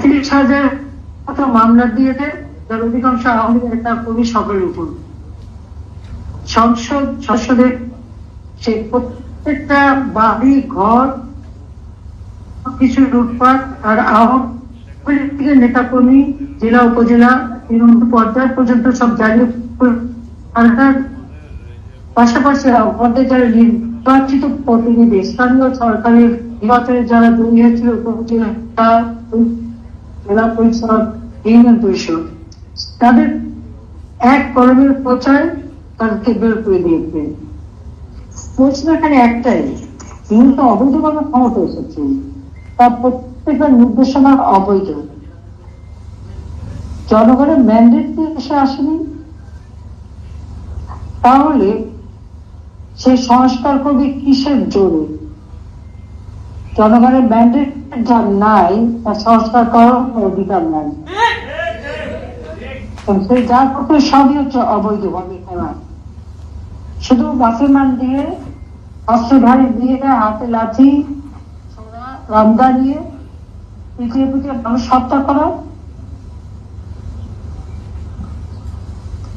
পঁয়ত্রিশ হাজার মামলা যার অধিকাংশ আওয়ামী লীগের সকলের উপর। সংসদ সংসদের সে প্রত্যেকটা বাড়ি, ঘর কিছু লুটপাট আর নেতা কর্মী জেলা, উপজেলা, তৃণমূল পর্যায় পর্যন্ত সব তার পাশাপাশি আমাদের যারা নির্বাচিত প্রতিনিধি, স্থানীয় সরকারের নির্বাচনে যারা তৈরি হয়েছিল, উপজেলা ইউনিয়ন পরিষদ তাদের এক প্রচার তাদেরকে বের করে দিয়েছে। প্রশ্ন এখানে একটাই, তিনি তো অবৈধভাবে ক্ষমতা তার প্রত্যেকের নির্দেশনা অবৈধ। জনগণের ম্যান্ডেট দিয়ে এসে আসেনি। তাহলে সেই সংস্কার করবে কিসের জোরে জনগণের ম্যান্ডেট যার নাই তার সংস্কার করার অধিকার নাই। যার পক্ষে সবই হচ্ছে অবৈধভাবে করা শুধু বাসিমান দিয়ে অস্ত্রধারী দিয়ে, হাতে লাঠি রামদা দিয়ে পিছিয়ে পিছিয়ে মানুষ হত্যা করা।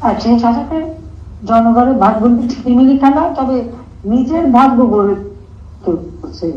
আর সেই সাথে জনগণের ভাগ্য ফ্যামিলি খেলা, তবে নিজের ভাগ্য গড়ে তুলছে।